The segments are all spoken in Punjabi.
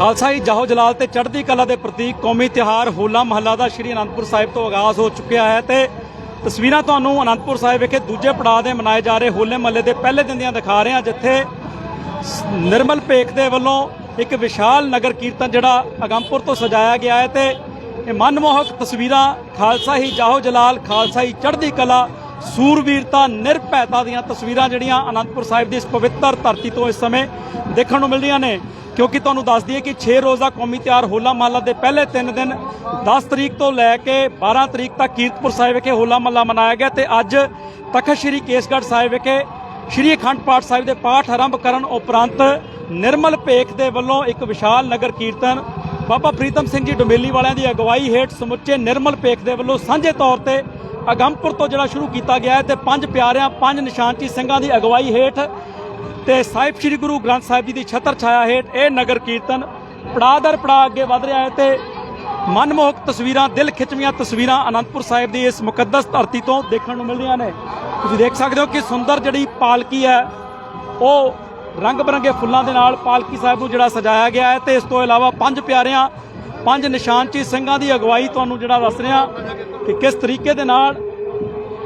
ਖਾਲਸਾ ਜੀ, ਜਾਹੋ ਜਲਾਲ ਤੇ ਚੜ੍ਹਦੀ ਕਲਾ ਦੇ ਪ੍ਰਤੀਕ ਕੌਮੀ ਤਿਉਹਾਰ ਹੋਲਾ ਮਹੱਲਾ ਦਾ ਸ਼੍ਰੀ ਅਨੰਦਪੁਰ ਸਾਹਿਬ ਤੋਂ ਆਗਾਜ਼ ਹੋ ਚੁੱਕਿਆ ਹੈ ਤੇ ਤਸਵੀਰਾਂ ਤੁਹਾਨੂੰ ਅਨੰਦਪੁਰ ਸਾਹਿਬ ਵਿਖੇ ਦੂਜੇ ਪੜਾਅ ਦੇ ਮਨਾਏ ਜਾ ਰਹੇ ਹੋਲੇ ਮਹੱਲੇ ਦੇ ਪਹਿਲੇ ਦਿਨ ਦੀਆਂ ਦਿਖਾ ਰਹੇ ਹਾਂ, ਜਿੱਥੇ ਨਿਰਮਲ ਪੇਖ ਦੇ ਵੱਲੋਂ ਇੱਕ ਵਿਸ਼ਾਲ ਨਗਰ ਕੀਰਤਨ ਜਿਹੜਾ ਅਗੰਮਪੁਰ ਤੋਂ ਸਜਾਇਆ ਗਿਆ ਹੈ ਤੇ ਇਹ ਮਨਮੋਹਕ ਤਸਵੀਰਾਂ ਖਾਲਸਾ ਹੀ, ਜਾਹੋ ਜਲਾਲ, ਖਾਲਸਾ ਹੀ ਚੜ੍ਹਦੀ ਕਲਾ ਸੂਰਵੀਰਤਾ ਨਿਰਭੈਤਾ ਦੀਆਂ ਤਸਵੀਰਾਂ ਜਿਹੜੀਆਂ ਅਨੰਦਪੁਰ ਸਾਹਿਬ ਦੀ ਇਸ ਪਵਿੱਤਰ ਧਰਤੀ ਤੋਂ ਇਸ ਸਮੇਂ ਦੇਖਣ ਨੂੰ ਮਿਲ ਰਹੀਆਂ ਨੇ। ਕਿਉਂਕਿ ਤੁਹਾਨੂੰ ਦੱਸ ਦਈਏ ਕਿ 6 ਰੋਜ਼ਾ ਕੌਮੀ ਤਿਉਹਾਰ ਹੋਲਾ ਮਹੱਲਾ ਦੇ ਪਹਿਲੇ 3 ਦਿਨ 10 ਤਰੀਕ ਤੋਂ ਲੈ ਕੇ 12 ਤਰੀਕ ਤੱਕ ਕੀਰਤਪੁਰ ਸਾਹਿਬ ਵਿਖੇ ਹੋਲਾ ਮਹੱਲਾ ਮਨਾਇਆ ਗਿਆ ਤੇ ਅੱਜ ਤਖਤ ਸ੍ਰੀ ਕੇਸਗੜ੍ਹ ਸਾਹਿਬ ਵਿਖੇ ਸ਼੍ਰੀ ਅਖੰਡ ਪਾਠ ਸਾਹਿਬ ਦੇ ਪਾਠ ਆਰੰਭ ਕਰਨ ਉਪਰੰਤ ਨਿਰਮਲ ਭੇਖ ਦੇ ਵੱਲੋਂ ਇੱਕ ਵਿਸ਼ਾਲ ਨਗਰ ਕੀਰਤਨ, ਬਾਬਾ ਪ੍ਰੀਤਮ ਸਿੰਘ ਜੀ ਡੁਮੇਲੀ ਵਾਲਿਆਂ ਦੀ ਅਗਵਾਈ ਹੇਠ ਸਮੁੱਚੇ ਨਿਰਮਲ ਭੇਖ ਦੇ ਵੱਲੋਂ ਸਾਂਝੇ ਤੌਰ ਤੇ ਅਗੰਮਪੁਰ ਤੋਂ ਜਿਹੜਾ ਸ਼ੁਰੂ ਕੀਤਾ ਗਿਆ ਹੈ ਤੇ ਪੰਜ ਪਿਆਰਿਆਂ, ਪੰਜ ਨਿਸ਼ਾਨਚੀ ਸਿੰਘਾਂ ਦੀ ਅਗਵਾਈ ਹੇਠ ਤੇ ਸਾਹਿਬ ਸ੍ਰੀ ਗੁਰੂ ਗ੍ਰੰਥ ਸਾਹਿਬ ਜੀ ਦੀ ਛਤਰ ਛਾਇਆ ਹੇਠ ਇਹ ਨਗਰ ਕੀਰਤਨ ਪੜਾਅ ਦਰ ਪੜਾਅ ਅੱਗੇ ਵਧ ਰਿਹਾ ਹੈ ਤੇ ਮਨਮੋਹਕ ਤਸਵੀਰਾਂ, ਦਿਲ ਖਿੱਚਵੀਆਂ ਤਸਵੀਰਾਂ ਅਨੰਦਪੁਰ ਸਾਹਿਬ ਦੀ ਇਸ ਮੁਕੱਦਸ ਧਰਤੀ ਤੋਂ ਦੇਖਣ ਨੂੰ ਮਿਲਦੀਆਂ ਨੇ। ਤੁਸੀਂ ਦੇਖ ਸਕਦੇ ਹੋ ਕਿ ਸੁੰਦਰ ਜਿਹੜੀ ਪਾਲਕੀ ਹੈ, ਉਹ ਰੰਗ ਬਰੰਗੇ ਫੁੱਲਾਂ ਦੇ ਨਾਲ ਪਾਲਕੀ ਸਾਹਿਬ ਨੂੰ ਜਿਹੜਾ ਸਜਾਇਆ ਗਿਆ ਹੈ ਤੇ ਇਸ ਤੋਂ ਇਲਾਵਾ ਪੰਜ ਪਿਆਰਿਆਂ, ਪੰਜ ਨਿਸ਼ਾਨਚੀ ਸਿੰਘਾਂ ਦੀ ਅਗਵਾਈ ਤੁਹਾਨੂੰ ਜਿਹੜਾ ਦੱਸ ਰਿਹਾ ਕਿ ਕਿਸ ਤਰੀਕੇ ਦੇ ਨਾਲ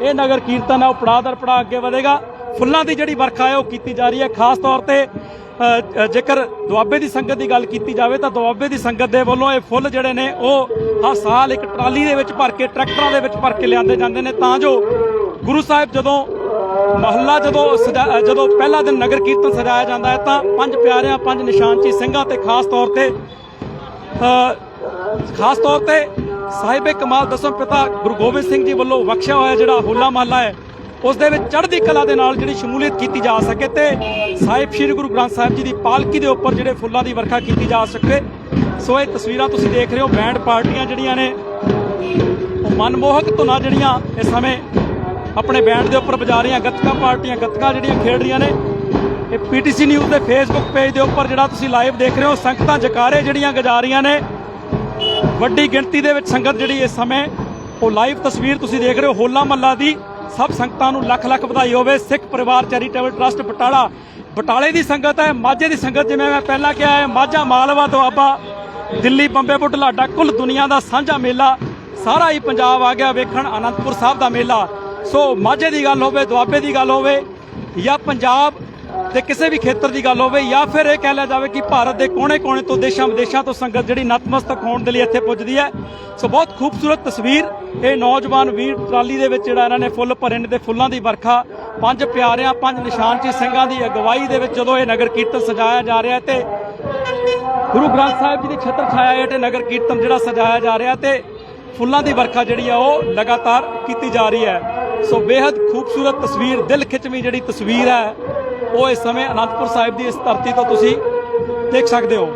ਇਹ ਨਗਰ ਕੀਰਤਨ ਹੈ, ਉਹ ਪੜਾਅ ਦਰ ਪੜਾਅ ਅੱਗੇ ਵਧੇਗਾ। ਫੁੱਲਾਂ ਦੀ ਜਿਹੜੀ ਵਰਖਾ ਹੈ ਉਹ ਕੀਤੀ ਜਾ ਰਹੀ ਹੈ। ਖਾਸ ਤੌਰ ਤੇ ਜੇਕਰ ਦੁਆਬੇ ਦੀ ਸੰਗਤ ਦੀ ਗੱਲ ਕੀਤੀ ਜਾਵੇ ਤਾਂ ਦੁਆਬੇ ਦੀ ਸੰਗਤ ਦੇ ਵੱਲੋਂ ਇਹ ਫੁੱਲ ਜਿਹੜੇ ਨੇ, ਉਹ ਹਰ ਸਾਲ ਇੱਕ ਟਰਾਲੀ ਦੇ ਵਿੱਚ ਭਰ ਕੇ, ਟਰੈਕਟਰਾਂ ਦੇ ਵਿੱਚ ਭਰ ਕੇ ਲਿਆਂਦੇ ਜਾਂਦੇ ਨੇ। ਤਾਂ ਜੋ ਗੁਰੂ ਸਾਹਿਬ ਜਦੋਂ ਮਹੱਲਾ ਜਦੋਂ ਸਜਾ- ਜਦੋਂ ਪਹਿਲਾ ਦਿਨ ਨਗਰ ਕੀਰਤਨ ਸਜਾਇਆ ਜਾਂਦਾ ਹੈ, ਤਾਂ ਪੰਜ ਪਿਆਰਿਆਂ, ਪੰਜ ਨਿਸ਼ਾਨਚੀ ਸਿੰਘਾਂ ਤੇ ਖਾਸ ਤੌਰ ਤੇ ਖਾਸ ਤੌਰ ਤੇ ਸਾਹਿਬੇ ਕਮਾਲ ਦਸਮ ਪਿਤਾ ਗੁਰੂ ਗੋਬਿੰਦ ਸਿੰਘ ਜੀ ਵੱਲੋਂ ਬਖਸ਼ਿਆ ਹੋਇਆ ਜਿਹੜਾ ਹੋਲਾ ਮਹੱਲਾ ਹੈ ਉਸ ਦੇ ਵਿੱਚ ਚੜ੍ਹਦੀ ਕਲਾ ਦੇ ਨਾਲ ਜਿਹੜੀ ਸ਼ਮੂਲੀਅਤ ਕੀਤੀ ਜਾ ਸਕੇ ਤੇ ਸਾਹਿਬ ਸ੍ਰੀ ਗੁਰੂ ਗ੍ਰੰਥ ਸਾਹਿਬ ਜੀ ਦੀ ਪਾਲਕੀ ਦੇ ਉੱਪਰ ਜਿਹੜੇ ਫੁੱਲਾਂ ਦੀ ਵਰਖਾ ਕੀਤੀ ਜਾ ਸਕੇ। ਸੋ ਇਹ ਤਸਵੀਰਾਂ ਤੁਸੀਂ ਦੇਖ ਰਹੇ ਹੋ, ਬੈਂਡ ਪਾਰਟੀਆਂ ਜਿਹੜੀਆਂ ਨੇ, ਉਹ ਮਨਮੋਹਕ ਧੁਨਾਂ ਜਿਹੜੀਆਂ ਇਸ ਸਮੇਂ ਆਪਣੇ ਬੈਂਡ ਦੇ ਉੱਪਰ ਵਜਾ ਰਹੀਆਂ, ਗੱਤਕਾ ਪਾਰਟੀਆਂ, ਗੱਤਕਾ ਜਿਹੜੀਆਂ ਖੇਡ ਰਹੀਆਂ ਨੇ। ਇਹ ਪੀਟੀਸੀ ਨਿਊਜ਼ ਦੇ ਫੇਸਬੁੱਕ ਪੇਜ ਦੇ ਉੱਪਰ ਜਿਹੜਾ ਤੁਸੀਂ ਲਾਈਵ ਦੇਖ ਰਹੇ ਹੋ, ਸੰਗਤਾਂ ਜਕਾਰੇ ਜਿਹੜੀਆਂ ਗਜਾ ਰਹੀਆਂ ਨੇ। ਵੱਡੀ ਗਿਣਤੀ ਦੇ ਵਿੱਚ ਸੰਗਤ ਜਿਹੜੀ ਇਸ ਸਮੇਂ, ਉਹ ਲਾਈਵ ਤਸਵੀਰ ਤੁਸੀਂ ਦੇਖ ਰਹੇ ਹੋ, ਹੋਲਾ ਮੱਲਾ ਦੀ। ਸਭ ਸੰਗਤਾਂ ਨੂੰ ਲੱਖ ਲੱਖ ਵਧਾਈ ਹੋਵੇ। ਸਿੱਖ ਪਰਿਵਾਰ, ਚੈਰੀਟੇਬਲ ਟਰਸਟ, ਬਟਾਲਾ। ਬਟਾਲੇ ਦੀ ਸੰਗਤ ਹੈ, ਮਾਝੇ ਦੀ ਸੰਗਤ, ਜਿਵੇਂ ਮੈਂ ਪਹਿਲਾਂ ਕਿਹਾ ਹੈ, ਮਾਝਾ ਮਾਲਵਾ ਦੁਆਬਾ ਦਿੱਲੀ, ਬੰਬੇ, ਬੁਢਲਾਡਾ, ਕੁੱਲ ਦੁਨੀਆ ਦਾ ਸਾਂਝਾ ਮੇਲਾ। ਸਾਰਾ ਹੀ ਪੰਜਾਬ ਆ ਗਿਆ ਵੇਖਣ ਅਨੰਦਪੁਰ ਸਾਹਿਬ ਦਾ ਮੇਲਾ। ਸੋ ਮਾਝੇ ਦੀ ਗੱਲ ਹੋਵੇ, ਦੁਆਬੇ ਦੀ ਗੱਲ ਹੋਵੇ, ਜਾਂ ਪੰਜਾਬ ਤੇ ਕਿਸੇ ਵੀ ਖੇਤਰ ਦੀ ਗੱਲ ਹੋਵੇ ਜਾਂ ਫਿਰ ਇਹ ਕਹਿ ਲਿਆ ਜਾਵੇ ਕਿ ਭਾਰਤ ਦੇ ਕੋਨੇ-ਕੋਨੇ ਤੋਂ ਦੇਸ਼ਾਂ ਵਿਦੇਸ਼ਾਂ ਤੋਂ ਸੰਗਤ ਜਿਹੜੀ ਨਤਮਸਤਕ ਹੋਣ ਦੇ ਲਈ ਇੱਥੇ ਪੁੱਜਦੀ ਹੈ। ਸੋ ਬਹੁਤ ਖੂਬਸੂਰਤ ਤਸਵੀਰ। ਇਹ ਨੌਜਵਾਨ ਵੀਰ ਟਰਾਲੀ ਦੇ ਵਿੱਚ ਜਿਹੜਾ ਇਹਨਾਂ ਨੇ ਫੁੱਲ ਭਰੇ ਨੇ ਤੇ ਫੁੱਲਾਂ ਦੀ ਵਰਖਾ, ਪੰਜ ਪਿਆਰਿਆਂ, ਪੰਜ ਨਿਸ਼ਾਨਚੀ ਸਿੰਘਾਂ ਦੀ ਅਗਵਾਈ ਦੇ ਵਿੱਚ ਜਦੋਂ ਇਹ ਨਗਰ ਕੀਰਤਨ ਸਜਾਇਆ ਜਾ ਰਿਹਾ ਹੈ ਤੇ ਗੁਰੂ ਗ੍ਰੰਥ ਸਾਹਿਬ ਜੀ ਦੀ ਛਤਰ ਛਾਇਆ ਹੇਠ ਇਹ ਨਗਰ ਕੀਰਤਨ ਜਿਹੜਾ ਸਜਾਇਆ ਜਾ ਰਿਹਾ ਤੇ ਫੁੱਲਾਂ ਦੀ ਵਰਖਾ ਜਿਹੜੀ ਆ ਉਹ ਲਗਾਤਾਰ ਕੀਤੀ ਜਾ ਰਹੀ ਹੈ। ਸੋ ਬੇहद ਖੂਬਸੂਰਤ ਤਸਵੀਰ, ਦਿਲ ਖਿੱਚਵੀਂ ਜਿਹੜੀ ਤਸਵੀਰ ਹੈ ਉਹ ਇਸ ਸਮੇਂ ਅਨੰਦਪੁਰ ਸਾਹਿਬ ਦੀ ਇਸ ਧਰਤੀ ਤੋਂ ਤੁਸੀਂ ਦੇਖ ਸਕਦੇ ਹੋ।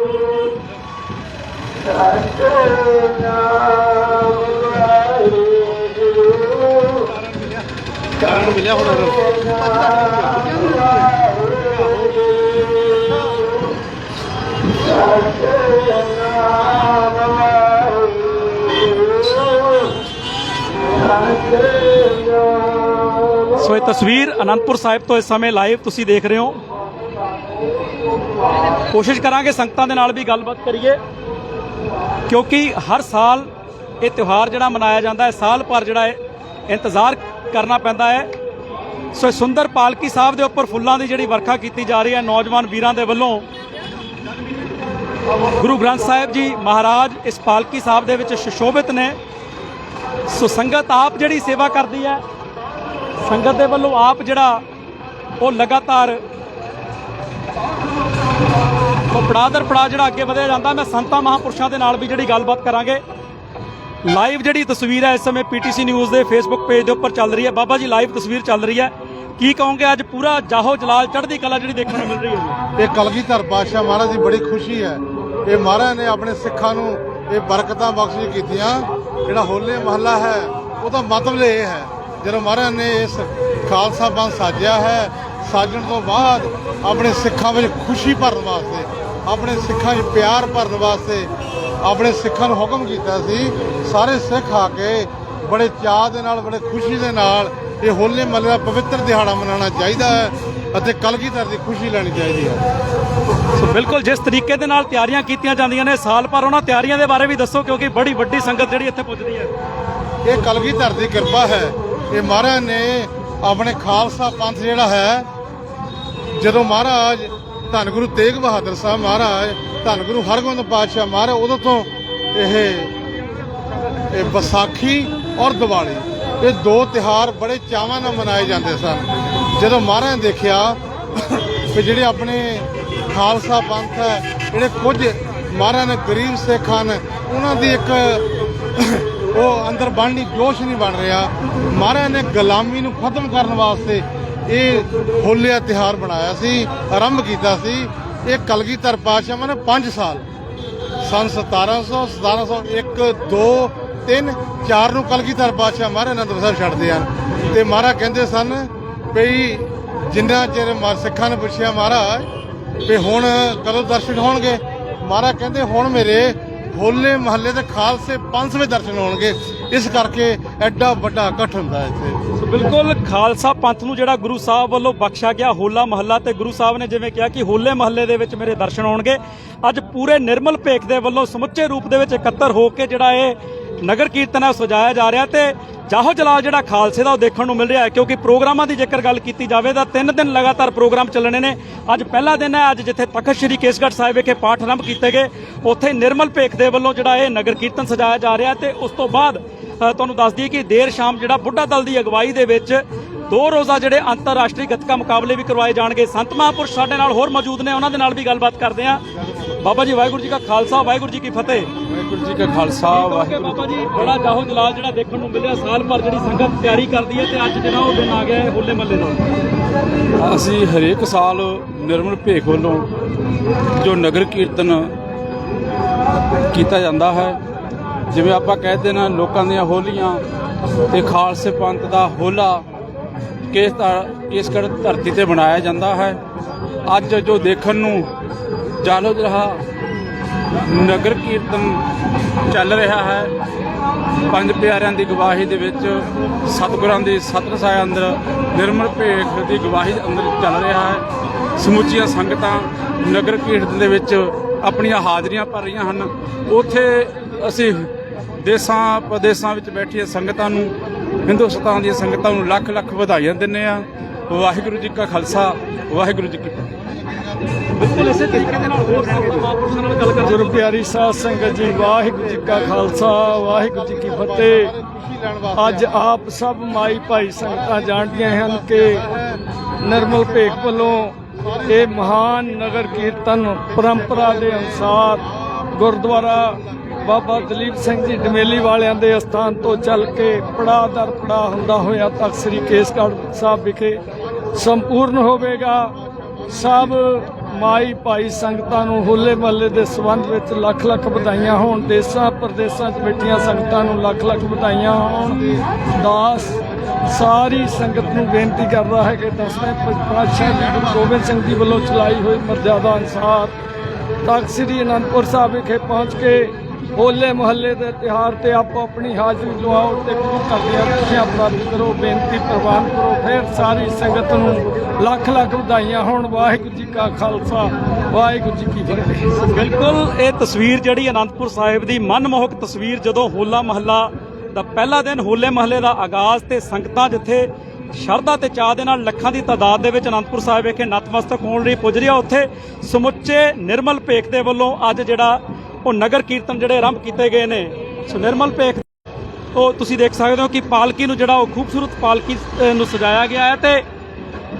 ਕਾਰਨ ਮਿਲਿਆ ਹੁਣ ਸੋ ਇਹ ਤਸਵੀਰ ਅਨੰਦਪੁਰ ਸਾਹਿਬ ਤੋਂ ਇਸ ਸਮੇਂ ਲਾਈਵ ਤੁਸੀਂ ਦੇਖ ਰਹੇ ਹੋ। ਕੋਸ਼ਿਸ਼ ਕਰਾਂਗੇ ਸੰਗਤਾਂ ਦੇ ਨਾਲ ਵੀ ਗੱਲਬਾਤ ਕਰੀਏ, ਕਿਉਂਕਿ ਹਰ ਸਾਲ ਇਹ ਤਿਉਹਾਰ ਜਿਹੜਾ ਮਨਾਇਆ ਜਾਂਦਾ ਹੈ, ਸਾਲ ਭਰ ਜਿਹੜਾ ਹੈ ਇੰਤਜ਼ਾਰ ਕਰਨਾ ਪੈਂਦਾ ਹੈ। ਸੋ ਇਹ ਸੁੰਦਰ ਪਾਲਕੀ ਸਾਹਿਬ ਦੇ ਉੱਪਰ ਫੁੱਲਾਂ ਦੀ ਜਿਹੜੀ ਵਰਖਾ ਕੀਤੀ ਜਾ ਰਹੀ ਹੈ, ਨੌਜਵਾਨ ਵੀਰਾਂ ਦੇ ਵੱਲੋਂ। ਗੁਰੂ ਗ੍ਰੰਥ ਸਾਹਿਬ ਜੀ ਮਹਾਰਾਜ ਇਸ ਪਾਲਕੀ ਸਾਹਿਬ ਦੇ ਵਿੱਚ ਸੁਸ਼ੋਭਿਤ ਨੇ। ਸੋ ਸੰਗਤ ਆਪ ਜਿਹੜੀ ਸੇਵਾ ਕਰਦੀ ਹੈ ਸੰਗਤ ਦੇ ਵੱਲੋਂ ਆਪ ਜਿਹੜਾ ਉਹ ਲਗਾਤਾਰ ਉਹ ਪੜਾਦਰ ਪੜਾ ਜਿਹੜਾ ਅੱਗੇ ਵਧਿਆ ਜਾਂਦਾ। ਮੈਂ ਸੰਤਾਂ ਮਹਾਪੁਰਸ਼ਾਂ ਦੇ ਨਾਲ ਵੀ ਜਿਹੜੀ ਗੱਲਬਾਤ ਕਰਾਂਗੇ। ਲਾਈਵ ਜਿਹੜੀ ਤਸਵੀਰ ਹੈ ਇਸ ਸਮੇਂ ਪੀਟੀਸੀ ਨਿਊਜ਼ ਦੇ ਫੇਸਬੁੱਕ ਪੇਜ ਦੇ ਉੱਪਰ ਚੱਲ ਰਹੀ ਹੈ। ਬਾਬਾ ਜੀ ਲਾਈਵ ਤਸਵੀਰ ਚੱਲ ਰਹੀ ਹੈ। ਕੀ ਕਹੋਗੇ, ਅੱਜ ਪੂਰਾ ਜਾਹੋ ਜਲਾਲ ਚੜ੍ਹਦੀ ਕਲਾ ਜਿਹੜੀ ਦੇਖਣ ਨੂੰ ਮਿਲ ਰਹੀ ਹੈ ਜੀ? ਇਹ ਕਲਗੀਧਰ ਪਾਤਸ਼ਾਹ ਮਹਾਰਾਜ ਦੀ ਬੜੀ ਖੁਸ਼ੀ ਹੈ। ਇਹ ਮਹਾਰਾਜ ਨੇ ਆਪਣੇ ਸਿੱਖਾਂ ਨੂੰ ਇਹ ਬਰਕਤਾਂ ਬਖਸ਼ੀ ਕੀਤੀਆਂ। ਜਿਹੜਾ ਹੋਲੇ ਮਹੱਲਾ ਹੈ, ਉਹਦਾ ਮਤਲਬ ਇਹ ਹੈ ਜਦੋਂ ਮਹਾਰਾਜ ਨੇ ਇਸ ਖਾਲਸਾ ਪੰਥ ਸਾਜਿਆ ਹੈ ਸਾਜਣ ਤੋਂ ਬਾਅਦ ਆਪਣੇ ਸਿੱਖਾਂ ਵਿੱਚ ਖੁਸ਼ੀ ਭਰਨ ਵਾਸਤੇ ਆਪਣੇ ਸਿੱਖਾਂ 'ਚ ਪਿਆਰ ਭਰਨ ਵਾਸਤੇ ਆਪਣੇ ਸਿੱਖਾਂ ਨੂੰ ਹੁਕਮ ਕੀਤਾ ਸੀ ਸਾਰੇ ਸਿੱਖ ਆ ਕੇ ਬੜੇ ਚਾਅ ਦੇ ਨਾਲ ਬੜੇ ਖੁਸ਼ੀ ਦੇ ਨਾਲ ਇਹ ਹੋਲੇ ਮਹੱਲੇ ਦਾ ਪਵਿੱਤਰ ਦਿਹਾੜਾ ਮਨਾਉਣਾ ਚਾਹੀਦਾ ਹੈ ਅਤੇ ਕਲਗੀਧਰ ਦੀ ਖੁਸ਼ੀ ਲੈਣੀ ਚਾਹੀਦੀ ਹੈ। ਸੋ ਬਿਲਕੁਲ ਜਿਸ ਤਰੀਕੇ ਦੇ ਨਾਲ ਤਿਆਰੀਆਂ ਕੀਤੀਆਂ ਜਾਂਦੀਆਂ ਨੇ ਸਾਲ ਭਰ ਉਹਨਾਂ ਤਿਆਰੀਆਂ ਦੇ ਬਾਰੇ ਵੀ ਦੱਸੋ ਕਿਉਂਕਿ ਬੜੀ ਵੱਡੀ ਸੰਗਤ ਜਿਹੜੀ ਇੱਥੇ ਪੁੱਜਦੀ ਹੈ। ਇਹ ਕਲਗੀਧਰ ਦੀ ਕਿਰਪਾ ਹੈ ਇਹ ਮਹਾਰਾਜ ਨੇ ਆਪਣੇ ਖਾਲਸਾ ਪੰਥ ਜਿਹੜਾ ਹੈ, ਜਦੋਂ ਮਹਾਰਾਜ ਧੰਨ ਗੁਰੂ ਤੇਗ ਬਹਾਦਰ ਸਾਹਿਬ ਮਹਾਰਾਜ, ਧੰਨ ਗੁਰੂ ਹਰਗੋਬਿੰਦ ਪਾਤਸ਼ਾਹ ਮਹਾਰਾਜ, ਉਦੋਂ ਤੋਂ ਇਹ ਇਹ ਵਿਸਾਖੀ ਔਰ ਦੀਵਾਲੀ, ਇਹ ਦੋ ਤਿਹਾਰ ਬੜੇ ਚਾਵਾਂ ਨਾਲ ਮਨਾਏ ਜਾਂਦੇ ਸਨ। ਜਦੋਂ ਮਹਾਰਾਜ ਨੇ ਦੇਖਿਆ ਕਿ ਜਿਹੜੇ ਆਪਣੇ ਖਾਲਸਾ ਪੰਥ ਹੈ, ਜਿਹੜੇ ਕੁਝ ਮਹਾਰਾਜ ਨੇ ਗਰੀਬ ਸਿੱਖ ਹਨ, ਉਹਨਾਂ ਦੀ ਇੱਕ ਉਹ ਅੰਦਰ ਬਣ ਬਣਨੀ ਜੋਸ਼ ਨਹੀਂ ਬਣ ਰਿਹਾ। ਮਹਾਰਾਜ ਨੇ ਗੁਲਾਮੀ ਨੂੰ ਖਤਮ ਕਰਨ ਵਾਸਤੇ ਇਹ ਹੋਲਿਆ ਤਿਹਾਰ ਬਣਾਇਆ ਸੀ, ਆਰੰਭ ਕੀਤਾ ਸੀ। ਇਹ ਕਲਗੀਧਰ ਪਾਤਸ਼ਾਹ ਨੇ 5 ਸਾਲ, ਸਨ 1700 1701 2 3 4 ਨੂੰ ਕਲਗੀਧਰ ਪਾਤਸ਼ਾਹ ਮਹਾਰਾਜ ਅਨੰਦਪੁਰ ਸਾਹਿਬ ਛੱਡਦੇ ਹਨ। ਤੇ ਮਹਾਰਾਜ ਕਹਿੰਦੇ ਸਨ ਵੀ ਜਿੰਨਾ ਚਿਰ ਮਾ- ਸਿੱਖਾਂ ਨੇ ਪੁੱਛਿਆ ਮਹਾਰਾਜ, ਵੀ ਹੁਣ ਕਦੋਂ ਦਰਸ਼ਨ ਹੋਣਗੇ? ਮਹਾਰਾਜ ਕਹਿੰਦੇ, ਹੁਣ ਮੇਰੇ ਹੋਲੇ ਮਹੱਲੇ ਦੇ ਖਾਲਸੇ 500ਵੇਂ ਦਰਸ਼ਨ ਹੋਣਗੇ। ਇਸ ਕਰਕੇ ਐਡਾ ਵੱਡਾ ਇਕੱਠ ਹੁੰਦਾ ਇੱਥੇ। ਬਿਲਕੁਲ ਖਾਲਸਾ ਪੰਥ ਨੂੰ ਜਿਹੜਾ ਗੁਰੂ ਸਾਹਿਬ ਵੱਲੋਂ ਬਖਸ਼ਿਆ ਗਿਆ ਹੋਲਾ ਮਹੱਲਾ ਤੇ ਗੁਰੂ ਸਾਹਿਬ ਨੇ ਜਿਵੇਂ ਕਿਹਾ ਕਿ ਹੋਲੇ ਮਹੱਲੇ ਦੇ ਵਿੱਚ ਮੇਰੇ ਦਰਸ਼ਨ ਹੋਣਗੇ। ਅੱਜ ਪੂਰੇ ਨਿਰਮਲ ਭੇਖ ਦੇ ਵੱਲੋਂ ਸਮੁੱਚੇ ਰੂਪ ਦੇ ਵਿੱਚ ਇਕੱਤਰ ਹੋ ਕੇ ਜਿਹੜਾ ਇਹ ਨਗਰ ਕੀਰਤਨ ਹੈ ਉਹ ਸਜਾਇਆ ਜਾ ਰਿਹਾ ਤੇ ਜਾਹੋ ਜਲਾਲ ਜਿਹੜਾ ਖਾਲਸੇ ਦਾ ਉਹ ਦੇਖਣ ਨੂੰ ਮਿਲ ਰਿਹਾ ਹੈ, ਕਿਉਂਕਿ ਪ੍ਰੋਗਰਾਮਾਂ ਦੀ ਜੇਕਰ ਗੱਲ ਕੀਤੀ ਜਾਵੇ ਤਾਂ ਤਿੰਨ ਦਿਨ ਲਗਾਤਾਰ ਪ੍ਰੋਗਰਾਮ ਚੱਲਣੇ ਨੇ। ਅੱਜ ਪਹਿਲਾ ਦਿਨ ਹੈ, ਅੱਜ ਜਿੱਥੇ ਤਖਤ ਸ੍ਰੀ ਕੇਸਗੜ੍ਹ ਸਾਹਿਬ ਵਿਖੇ ਪਾਠ ਆਰੰਭ ਕੀਤੇ ਗਏ, ਉੱਥੇ ਨਿਰਮਲ ਭੇਖ ਦੇ ਵੱਲੋਂ ਜਿਹੜਾ ਇਹ ਨਗਰ ਕੀਰਤਨ ਸਜਾਇਆ ਜਾ ਰਿਹਾ ਤੇ ਉਸ ਤੋਂ ਬਾਅਦ ਤੁਹਾਨੂੰ ਦੱਸ ਦਈਏ ਕਿ ਦੇਰ ਸ਼ਾਮ ਜਿਹੜਾ ਬੁੱਢਾ ਦਲ ਦੀ ਅਗਵਾਈ ਦੇ ਵਿੱਚ ਦੋ ਰੋਜ਼ਾ ਜਿਹੜੇ ਅੰਤਰਰਾਸ਼ਟਰੀ ਗੱਤਕਾ ਮੁਕਾਬਲੇ ਵੀ ਕਰਵਾਏ ਜਾਣਗੇ। ਸੰਤ ਮਹਾਂਪੁਰਸ਼ ਸਾਡੇ ਨਾਲ ਹੋਰ ਮੌਜੂਦ ਨੇ, ਉਹਨਾਂ ਦੇ ਨਾਲ ਵੀ ਗੱਲਬਾਤ ਕਰਦੇ ਹਾਂ। ਬਾਬਾ ਜੀ ਵਾਹਿਗੁਰੂ ਜੀ ਕਾ ਖਾਲਸਾ ਵਾਹਿਗੁਰੂ ਜੀ ਕੀ ਫਤਿਹ। ਵਾਹਿਗੁਰੂ ਜੀ ਕਾ ਖਾਲਸਾ ਵਾਹਿਗੁਰੂ ਬਾਬਾ ਜੀ ਬੜਾ ਜਾਹੋ ਜਲਾਲ ਜਿਹੜਾ ਦੇਖਣ ਨੂੰ ਮਿਲਿਆ ਸਾਲ ਭਰ ਜਿਹੜੀ ਸੰਗਤ ਤਿਆਰੀ ਕਰਦੀ ਹੈ ਤੇ ਅੱਜ ਜਿਹੜਾ ਉਹ ਦਿਨ ਆ ਗਿਆ ਹੈ ਹੋਲੇ ਮਹੱਲੇ ਦਾ। ਅਸੀਂ ਹਰੇਕ ਸਾਲ ਨਿਰਮਲ ਭੇਖ ਵੱਲੋਂ ਜੋ ਨਗਰ ਕੀਰਤਨ ਕੀਤਾ ਜਾਂਦਾ ਹੈ ਜਿਵੇਂ ਆਪਾਂ ਕਹਿੰਦੇ ਨਾ ਲੋਕਾਂ ਦੀਆਂ ਹੋਲੀਆਂ ਤੇ ਖਾਲਸੇ ਪੰਥ ਦਾ ਹੋਲਾ ਕਿਸ ਕਿਸ ਕਰ ਧਰਤੀ ਤੇ ਬਣਾਇਆ ਜਾਂਦਾ ਹੈ। ਅੱਜ ਜੋ ਦੇਖਣ ਨੂੰ ਜਾਲੋ ਜਹਾ ਨਗਰ ਕੀਰਤਨ ਚੱਲ ਰਿਹਾ ਹੈ। ਪੰਜ ਪਿਆਰਿਆਂ ਦੀ ਗਵਾਹੀ ਦੇ ਵਿੱਚ ਸਤਿਗੁਰਾਂ ਦੀ ਸਤਿ ਸਾਇਆ ਅੰਦਰ ਨਿਰਮਲ ਭੇਖ ਦੀ ਗਵਾਹੀ ਦੇ ਅੰਦਰ ਚੱਲ ਰਿਹਾ ਹੈ। ਸਮੁੱਚੀਆਂ ਸੰਗਤਾਂ ਨਗਰ ਕੀਰਤਨ ਦੇ ਵਿੱਚ ਆਪਣੀਆਂ ਹਾਜ਼ਰੀਆਂ ਭਰ ਰਹੀਆਂ ਹਨ। ਉੱਥੇ ਅਸੀਂ ਦੇਸਾਂ ਪ੍ਰਦੇਸਾਂ ਵਿੱਚ ਬੈਠੀਆਂ ਸੰਗਤਾਂ ਨੂੰ, ਹਿੰਦੁਸਤਾਨ ਦੀਆਂ ਸੰਗਤਾਂ ਨੂੰ ਲੱਖ ਲੱਖ ਵਧਾਈਆਂ ਦਿੰਦੇ ਆ ਵਾਹਿਗੁਰੂ ਜੀ ਕਾ ਖਾਲਸਾ ਵਾਹਿਗੁਰੂ ਜੀ ਕੀ ਫਤਿਹ। ਬਿਲਕੁਲ ਇਸੇ ਤਰੀਕੇ ਦੇ ਨਾਲ ਹੋਰ ਮਹਾਂਪੁਰਸ਼ਾਂ ਨਾਲ ਗੱਲ ਕਰਦੇ ਗੁਰੂ ਪਿਆਰੀ ਸਾਧ ਸੰਗਤ ਜੀ ਵਾਹਿਗੁਰੂ ਜੀ ਕਾ ਖਾਲਸਾ ਵਾਹਿਗੁਰੂ ਜੀ ਕੀ ਫਤਿਹ। ਅੱਜ ਆਪ ਸਭ ਮਾਈ ਭਾਈ ਸੰਗਤਾਂ ਜਾਣਦੀਆਂ ਹਨ ਕਿ ਨਿਰਮਲ ਭੇਖ ਵੱਲੋਂ ਇਹ ਮਹਾਨ ਨਗਰ ਕੀਰਤਨ ਪਰੰਪਰਾ ਦੇ ਅਨੁਸਾਰ ਗੁਰਦੁਆਰਾ ਬਾਬਾ ਦਲੀਪ ਸਿੰਘ ਜੀ ਡਮੇਲੀ ਵਾਲਿਆਂ ਦੇ ਅਸਥਾਨ ਤੋਂ ਚੱਲ ਕੇ ਪੜਾ ਦਰ ਪੜਾ ਹੁੰਦਾ ਹੋਇਆ ਤਖਤ ਸ੍ਰੀ ਕੇਸਗੜ੍ਹ ਸਾਹਿਬ ਵਿਖੇ ਸੰਪੂਰਨ ਹੋਵੇਗਾ। ਸਭ ਮਾਈ ਭਾਈ ਸੰਗਤਾਂ ਨੂੰ ਹੋਲੇ ਮਹੱਲੇ ਦੇ ਸੰਬੰਧ ਵਿੱਚ ਲੱਖ ਲੱਖ ਵਧਾਈਆਂ ਹੋਣ। ਦੇਸਾਂ ਪ੍ਰਦੇਸਾਂ 'ਚ ਬੈਠੀਆਂ ਸੰਗਤਾਂ ਨੂੰ ਲੱਖ ਲੱਖ ਵਧਾਈਆਂ ਹੋਣ। ਦਾਸ ਸਾਰੀ ਸੰਗਤ ਨੂੰ ਬੇਨਤੀ ਕਰਦਾ ਹੈ ਕਿ ਦਸਵੇਂ ਪਾਤਸ਼ਾਹ ਗੁਰੂ ਗੋਬਿੰਦ ਸਿੰਘ ਜੀ ਵੱਲੋਂ ਚਲਾਈ ਹੋਈ ਮਰਜ਼ਾਦਾ ਅਨੁਸਾਰ ਤਖਤ ਸ੍ਰੀ ਅਨੰਦਪੁਰ ਸਾਹਿਬ ਵਿਖੇ ਪਹੁੰਚ ਕੇ ਹੋਲੇ ਮਹੱਲੇ ਦੇ ਤਿਹਾਰ ਤੇ ਆਪੋ ਆਪਣੀ ਹਾਜ਼ਰੀ ਲਵਾਓ ਤੇ ਗੁਰੂ ਘਰ ਦੀਆਂ ਖੁਸ਼ੀਆਂ ਪ੍ਰਾਪਤ ਕਰੋ, ਬੇਨਤੀ ਪ੍ਰਵਾਨ ਕਰੋ, ਫਿਰ ਸਾਰੀ ਸੰਗਤ ਨੂੰ ਲੱਖ ਲੱਖ ਵਧਾਈਆਂ ਹੋਣ। ਵਾਹਿਗੁਰੂ ਜੀ ਕਾ ਖਾਲਸਾ, ਵਾਹਿਗੁਰੂ ਜੀ ਕੀ ਫਤਿਹ। ਬਿਲਕੁਲ, ਇਹ ਤਸਵੀਰ ਜਿਹੜੀ ਅਨੰਦਪੁਰ ਸਾਹਿਬ ਦੀ ਮਨਮੋਹਕ ਤਸਵੀਰ ਜਦੋਂ ਹੋਲਾ ਮਹੱਲਾ ਦਾ ਪਹਿਲਾ ਦਿਨ ਹੋਲੇ ਮਹੱਲੇ ਦਾ ਆਗਾਜ਼ ਤੇ ਸੰਗਤਾਂ ਜਿੱਥੇ ਸ਼ਰਧਾ ਤੇ ਚਾਹ ਦੇ ਨਾਲ ਲੱਖਾਂ ਦੀ ਤਾਦਾਦ ਦੇ ਵਿੱਚ ਅਨੰਦਪੁਰ ਸਾਹਿਬ ਵਿਖੇ ਨਤਮਸਤਕ ਹੋਣ ਲਈ ਪੁੱਜ ਰਿਹਾ, ਉੱਥੇ ਸਮੁੱਚੇ ਨਿਰਮਲ ਭੇਖ ਦੇ ਵੱਲੋਂ ਅੱਜ ਜਿਹੜਾ ਉਹ ਨਗਰ ਕੀਰਤਨ ਜਿਹੜੇ ਆਰੰਭ ਕੀਤੇ ਗਏ ਨੇ ਸੋ ਨਿਰਮਲ ਭੇਖ। ਉਹ ਤੁਸੀਂ ਦੇਖ ਸਕਦੇ ਹੋ ਕਿ ਪਾਲਕੀ ਨੂੰ ਜਿਹੜਾ ਉਹ ਖੂਬਸੂਰਤ ਪਾਲਕੀ ਨੂੰ ਸਜਾਇਆ ਗਿਆ ਹੈ ਤੇ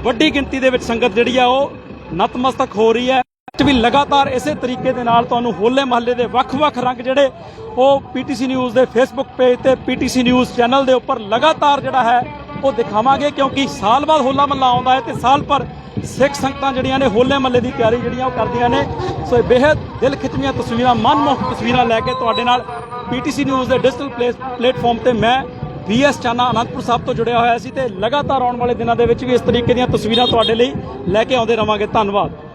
ਵੱਡੀ ਗਿਣਤੀ ਦੇ ਵਿੱਚ ਸੰਗਤ ਜਿਹੜੀ ਆ ਉਹ ਨਤਮਸਤਕ ਹੋ ਰਹੀ ਹੈ। ਅੱਜ ਵੀ ਲਗਾਤਾਰ ਇਸੇ ਤਰੀਕੇ ਦੇ ਨਾਲ ਤੁਹਾਨੂੰ ਹੋਲੇ ਮਹੱਲੇ ਦੇ ਵੱਖ-ਵੱਖ ਰੰਗ ਜਿਹੜੇ ਉਹ ਪੀਟੀਸੀ ਨਿਊਜ਼ ਦੇ ਫੇਸਬੁੱਕ ਪੇਜ ਤੇ ਪੀਟੀਸੀ ਨਿਊਜ਼ ਚੈਨਲ ਦੇ ਉੱਪਰ ਲਗਾਤਾਰ ਜਿਹੜਾ ਹੈ ਉਹ ਦਿਖਾਵਾਂਗੇ ਕਿਉਂਕਿ ਸਾਲ ਬਾਅਦ ਹੋਲਾ ਮਹੱਲਾ ਆਉਂਦਾ ਹੈ ਤੇ ਸਾਲ ਪਰ ਸਿੱਖ ਸੰਗਤਾਂ ਜਿਹੜੀਆਂ ਨੇ ਹੋਲੇ ਮਹੱਲੇ ਦੀ ਤਿਆਰੀ ਜਿਹੜੀਆਂ ਉਹ ਕਰਦੀਆਂ ਨੇ ਸੋ ਇਹ ਬੇहद ਦਿਲ ਖਿੱਚਵੀਆਂ ਤਸਵੀਰਾਂ ਮਨਮੋਹਕ ਤਸਵੀਰਾਂ ਲੈ ਕੇ ਤੁਹਾਡੇ ਨਾਲ ਪੀਟੀਸੀ ਨਿਊਜ਼ ਦੇ ਡਿਜੀਟਲ ਪਲੇਟਫਾਰਮ ਤੇ ਮੈਂ ਬੀਐਸ ਚਾਨਾ ਅਨੰਦਪੁਰ ਸਾਹਿਬ ਤੋਂ ਜੁੜਿਆ ਹੋਇਆ ਸੀ ਤੇ ਲਗਾਤਾਰ ਆਉਣ ਵਾਲੇ ਦਿਨਾਂ ਦੇ ਵਿੱਚ ਵੀ ਇਸ ਤਰੀਕੇ ਦੀਆਂ ਤਸਵੀਰਾਂ ਤੁਹਾਡੇ ਲਈ ਲੈ ਕੇ ਆਉਂਦੇ ਰਵਾਂਗੇ ਧੰਨਵਾਦ